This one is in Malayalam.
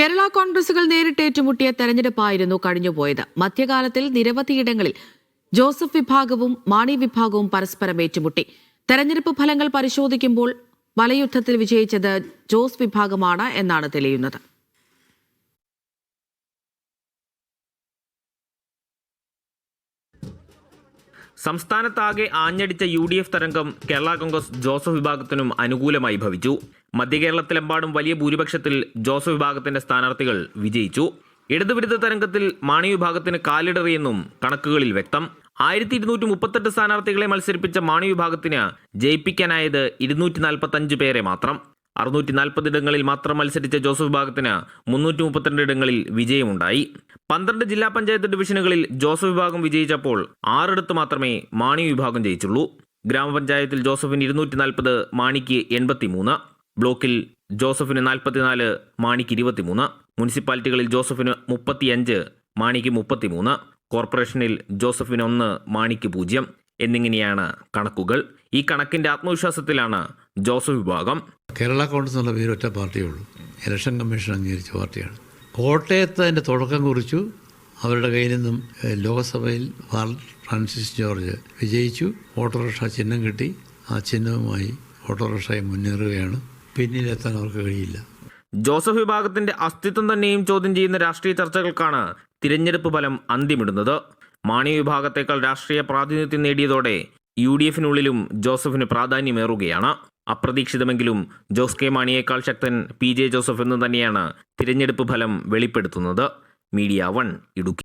കേരള കോൺഗ്രസുകൾ നേരിട്ട് ഏറ്റുമുട്ടിയ തെരഞ്ഞെടുപ്പായിരുന്നു കഴിഞ്ഞുപോയത്. മധ്യകാലത്തിൽ നിരവധിയിടങ്ങളിൽ ജോസഫ് വിഭാഗവും മാണി വിഭാഗവും പരസ്പരം ഏറ്റുമുട്ടി. തെരഞ്ഞെടുപ്പ് ഫലങ്ങൾ പരിശോധിക്കുമ്പോൾ വലയുദ്ധത്തിൽ വിജയിച്ചത് ജോസ് വിഭാഗമാണ് എന്നാണ് തെളിയുന്നത്. സംസ്ഥാനത്താകെ ആഞ്ഞടിച്ച യു ഡി എഫ് തരംഗം കേരള കോൺഗ്രസ് ജോസഫ് വിഭാഗത്തിനും അനുകൂലമായി ഭവിച്ചു. മധ്യകേരളത്തിലെമ്പാടും വലിയ ഭൂരിപക്ഷത്തിൽ ജോസഫ് വിഭാഗത്തിന്റെ സ്ഥാനാർത്ഥികൾ വിജയിച്ചു. ഇടതുവിരുദ്ധ തരംഗത്തിൽ മാണി വിഭാഗത്തിന് കാലിടറിയെന്നും കണക്കുകളിൽ വ്യക്തം. ആയിരത്തി ഇരുന്നൂറ്റി മുപ്പത്തെട്ട് സ്ഥാനാർത്ഥികളെ മത്സരിപ്പിച്ച മാണി വിഭാഗത്തിന് ജയിപ്പിക്കാനായത് ഇരുന്നൂറ്റി നാൽപ്പത്തഞ്ച് പേരെ മാത്രം. അറുന്നൂറ്റി നാൽപ്പത് ഇടങ്ങളിൽ മാത്രം മത്സരിച്ച ജോസഫ് വിഭാഗത്തിന് മുന്നൂറ്റി മുപ്പത്തിരണ്ട് ഇടങ്ങളിൽ വിജയമുണ്ടായി. പന്ത്രണ്ട് ജില്ലാ പഞ്ചായത്ത് ഡിവിഷനുകളിൽ ജോസഫ് വിഭാഗം വിജയിച്ചപ്പോൾ ആറിടത്ത് മാത്രമേ മാണി വിഭാഗം ജയിച്ചുള്ളൂ. ഗ്രാമപഞ്ചായത്തിൽ ജോസഫിന് ഇരുന്നൂറ്റി നാൽപ്പത് മാണിക്ക് എൺപത്തിമൂന്ന്. ബ്ലോക്കിൽ ജോസഫിന് നാൽപ്പത്തിനാല് മാണിക്ക് ഇരുപത്തിമൂന്ന്. മുനിസിപ്പാലിറ്റികളിൽ ജോസഫിന് മുപ്പത്തിയഞ്ച് മാണിക്ക് മുപ്പത്തിമൂന്ന്. കോർപ്പറേഷനിൽ ജോസഫിന് ഒന്ന് മാണിക്ക് പൂജ്യം. എന്നിങ്ങനെയാണ് കണക്കുകൾ. ഈ കണക്കിന്റെ ആത്മവിശ്വാസത്തിലാണ് ജോസഫ് വിഭാഗം. കേരള കോൺഗ്രസ് എന്നുള്ള പേര് ഒറ്റ പാർട്ടിയേ ഉള്ളൂ. ഇലക്ഷൻ കമ്മീഷൻ അംഗീകരിച്ച പാർട്ടിയാണ്. കോട്ടയത്ത് അതിന്റെ തുടക്കം കുറിച്ചു. അവരുടെ കയ്യിൽ നിന്നും ലോക്സഭയിൽ ഫ്രാൻസിസ് ജോർജ് വിജയിച്ചു. ഓട്ടോറിക്ഷ ചിഹ്നം കിട്ടി. ആ ചിഹ്നവുമായി ഓട്ടോറിക്ഷയെ മുന്നേറുകയാണ്. പിന്നിലെത്താൻ അവർക്ക് കഴിയില്ല. ജോസഫ് വിഭാഗത്തിന്റെ അസ്തിത്വം തന്നെയും ചോദ്യം ചെയ്യുന്ന രാഷ്ട്രീയ ചർച്ചകൾക്കാണ് തിരഞ്ഞെടുപ്പ് ഫലം അന്തിമിടുന്നത് മാണി വിഭാഗത്തേക്കാൾ രാഷ്ട്രീയ പ്രാതിനിധ്യം നേടിയതോടെ യു ഡി എഫിനുള്ളിലും ജോസഫിന് പ്രാധാന്യമേറുകയാണ്. അപ്രതീക്ഷിതമെങ്കിലും ജോസ് കെ മാണിയേക്കാൾ ശക്തൻ പി ജെ ജോസഫ് എന്ന് തന്നെയാണ് തിരഞ്ഞെടുപ്പ് ഫലം വെളിപ്പെടുത്തുന്നത്. Media one Idukki.